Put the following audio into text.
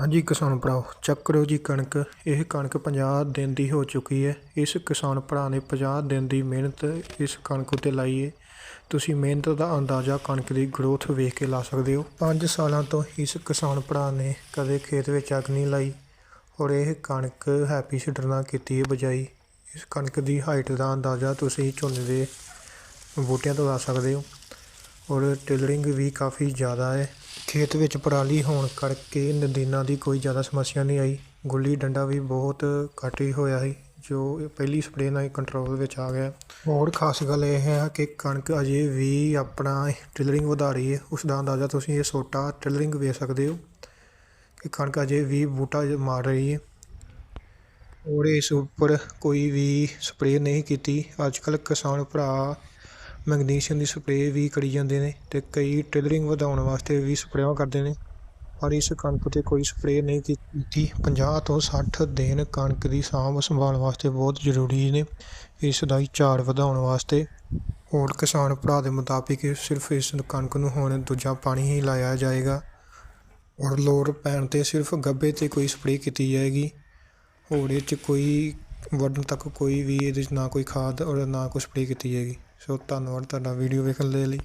ਹਾਂਜੀ ਕਿਸਾਨ ਭਰਾਓ, ਚੈੱਕ ਕਰੋ ਜੀ ਕਣਕ। ਇਹ ਕਣਕ 50 ਦਿਨ ਦੀ ਹੋ ਚੁੱਕੀ ਹੈ। ਇਸ ਕਿਸਾਨ ਭਰਾ ਨੇ 50 ਦਿਨ ਦੀ ਮਿਹਨਤ ਇਸ ਕਣਕ ਉੱਤੇ ਲਾਈ ਹੈ ਤੁਸੀਂ ਮਿਹਨਤ ਦਾ ਅੰਦਾਜ਼ਾ ਕਣਕ ਦੀ ਗਰੋਥ ਵੇਖ ਕੇ ਲਾ ਸਕਦੇ ਹੋ। 5 ਸਾਲਾਂ ਤੋਂ ਇਸ ਕਿਸਾਨ ਭਰਾ ਨੇ ਕਦੇ ਖੇਤ ਵਿੱਚ ਅੱਗ ਨਹੀਂ ਲਾਈ ਔਰ ਇਹ ਕਣਕ ਹੈਪੀ ਸੀਡਰ ਨਾਲ ਕੀਤੀ ਹੈ ਬਜਾਈ। ਇਸ ਕਣਕ ਦੀ ਹਾਈਟ ਦਾ ਅੰਦਾਜ਼ਾ ਤੁਸੀਂ ਝੋਨੇ ਦੇ ਬੂਟਿਆਂ ਤੋਂ ਲਾ ਸਕਦੇ ਹੋ ਔਰ ਟਿਲਰਿੰਗ ਵੀ ਕਾਫੀ ਜ਼ਿਆਦਾ ਹੈ। ਖੇਤ ਵਿੱਚ ਪਰਾਲੀ ਹੋਣ ਕਰਕੇ ਨਦੀਨਾਂ ਦੀ ਕੋਈ ਜ਼ਿਆਦਾ ਸਮੱਸਿਆ ਨਹੀਂ ਆਈ। ਗੁੱਲੀ ਡੰਡਾ ਵੀ ਬਹੁਤ ਘੱਟ ਹੀ ਹੋਇਆ ਸੀ, ਜੋ ਪਹਿਲੀ ਸਪਰੇਅ ਨਾਲ ਹੀ ਕੰਟਰੋਲ ਵਿੱਚ ਆ ਗਿਆ। ਹੋਰ ਖਾਸ ਗੱਲ ਇਹ ਹੈ ਕਿ ਕਣਕ ਅਜੇ ਵੀ ਆਪਣਾ ਟਿਲਰਿੰਗ ਵਧਾ ਰਹੀ ਹੈ। ਉਸ ਦਾ ਅੰਦਾਜ਼ਾ ਤੁਸੀਂ ਇਹ ਸੋਟਾ ਟਿਲਰਿੰਗ ਵੇਖ ਸਕਦੇ ਹੋ ਕਿ ਕਣਕ ਅਜੇ ਵੀ ਬੂਟਾ ਮਾਰ ਰਹੀ ਹੈ। ਔਰ ਇਸ ਉੱਪਰ ਕੋਈ ਵੀ ਸਪਰੇਅ ਨਹੀਂ ਕੀਤੀ। ਅੱਜ ਕੱਲ੍ਹ ਕਿਸਾਨ ਭਰਾ ਮੈਗਨੀਸ਼ੀਅਮ ਦੀ ਸਪਰੇਅ ਵੀ ਕਰੀ ਜਾਂਦੇ ਨੇ ਅਤੇ ਕਈ ਟਿਲਰਿੰਗ ਵਧਾਉਣ ਵਾਸਤੇ ਵੀ ਸਪਰੇਆਂ ਕਰਦੇ ਨੇ। ਪਰ ਇਸ ਕਣਕ 'ਤੇ ਕੋਈ ਸਪਰੇਅ ਨਹੀਂ ਕੀਤੀ। 50 ਤੋਂ 60 ਦਿਨ ਕਣਕ ਦੀ ਸਾਂਭ ਸੰਭਾਲ ਵਾਸਤੇ ਬਹੁਤ ਜ਼ਰੂਰੀ ਨੇ। ਇਸ ਦਾ ਹੀ ਝਾੜ ਵਧਾਉਣ ਵਾਸਤੇ ਹੋਰ ਕਿਸਾਨ ਭਰਾ ਦੇ ਮੁਤਾਬਿਕ ਸਿਰਫ ਇਸ ਕਣਕ ਨੂੰ ਹੁਣ ਦੂਜਾ ਪਾਣੀ ਹੀ ਲਾਇਆ ਜਾਏਗਾ। ਔਰ ਲੋੜ ਪੈਣ 'ਤੇ ਸਿਰਫ ਗੱਭੇ 'ਤੇ ਕੋਈ ਸਪਰੇਅ ਕੀਤੀ ਜਾਏਗੀ। ਹੋਰ ਇਹ 'ਚ ਕੋਈ ਵੱਢਣ ਤੱਕ ਕੋਈ ਵੀ ਇਹਦੇ 'ਚ ਨਾ ਕੋਈ ਖਾਦ ਔਰ ਨਾ ਕੋਈ ਸਪਰੇਅ ਕੀਤੀ ਜਾਏਗੀ। ਸੋ ਧੰਨਵਾਦ ਤੁਹਾਡਾ ਵੀਡੀਓ ਵੇਖਣ ਦੇ ਲਈ